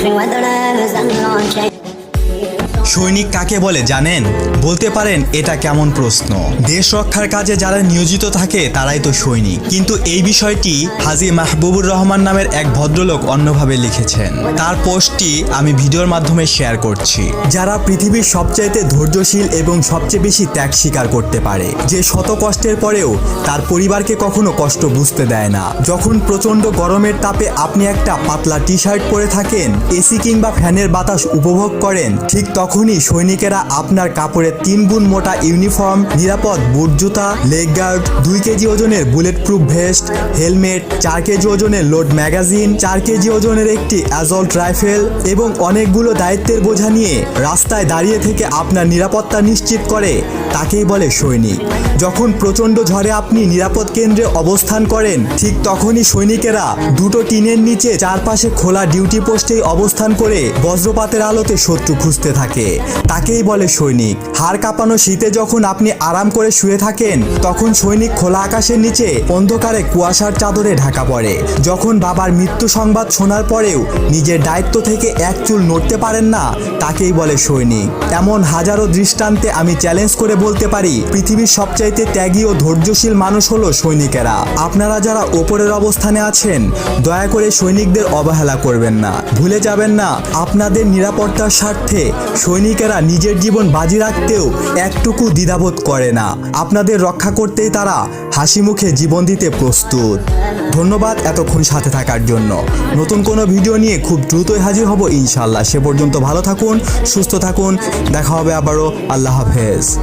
Through weather, there's a launch. সৈনিক কাকে বলে জানেন? বলতে পারেন, এটা কেমন প্রশ্ন? দেশ রক্ষার কাজে যারা নিয়োজিত থাকে, তারাই তো সৈনিক। কিন্তু এই বিষয়টি হাজি মাহবুবুর রহমান নামের এক ভদ্রলোক অন্যভাবে লিখেছেন। তার পোস্টটি আমি ভিডিওর মাধ্যমে শেয়ার করছি। যারা পৃথিবীর সবচাইতে ধৈর্যশীল এবং সবচেয়ে বেশি ত্যাগ স্বীকার করতে পারে, যে শত কষ্টের পরেও তার পরিবারকে কখনো কষ্ট বুঝতে দেয় না। যখন প্রচণ্ড গরমের তাপে আপনি একটা পাতলা টি শার্ট পরে থাকেন, এসি কিংবা ফ্যানের বাতাস উপভোগ করেন, ঠিক তখনই সৈনিকেরা আপনার কাপড়ের তিন গুণ মোটা ইউনিফর্ম, নিরাপদ বুট জুতা, লেগ গার্ড, দুই কেজি ওজনের বুলেট প্রুফ ভেস্ট, হেলমেট, চার কেজি ওজনের লোড ম্যাগাজিন, চার কেজি ওজনের একটি অ্যাজল্ট রাইফেল এবং অনেকগুলো দায়িত্বের বোঝা নিয়ে রাস্তায় দাঁড়িয়ে থেকে আপনার নিরাপত্তা নিশ্চিত করে, তাকেই বলে সৈনিক। যখন প্রচণ্ড ঝড়ে আপনি নিরাপদ কেন্দ্রে অবস্থান করেন, ঠিক তখনই সৈনিকেরা দুটো টিনের নিচে চারপাশে খোলা ডিউটি পোস্টেই অবস্থান করে বজ্রপাতের আলোতে শত্রু খুঁজতে তাকেই বলে সৈনিক। হাড় কাঁপানো শীতে যখন আপনি আরাম করে শুয়ে থাকেন, তখন সৈনিক খোলা আকাশের নিচে অন্ধকারে কুয়াশার চাদরে ঢাকা পড়ে। যখন বাবার মৃত্যু সংবাদ শোনার পরেও নিজের দায়িত্ব থেকে এক চুল নড়তে পারেন না, তাকেই বলে সৈনিক। এমন হাজারো দৃষ্টান্তে আমি চ্যালেঞ্জ করে বলতে পারি, পৃথিবীর সবচাইতে ত্যাগী ও ধৈর্যশীল মানুষ হলো সৈনিকেরা। আপনারা যারা ওপরের অবস্থানে আছেন, দয়া করে সৈনিকদের অবহেলা করবেন না। ভুলে যাবেন না, আপনাদের নিরাপত্তার স্বার্থে সৈনিকেরা নিজের জীবন বাজি রাখতেও একটুকু দ্বিধাবোধ করে না। আপনাদের রক্ষা করতেই তারা হাসি মুখে জীবন দিতে প্রস্তুত। ধন্যবাদ এতক্ষণ সাথে থাকার জন্য। নতুন কোনো ভিডিও নিয়ে খুব দ্রুতই হাজির হব ইনশাল্লাহ সে পর্যন্ত ভালো থাকুন, সুস্থ থাকুন। দেখা হবে আবারও। আল্লাহ হাফেজ।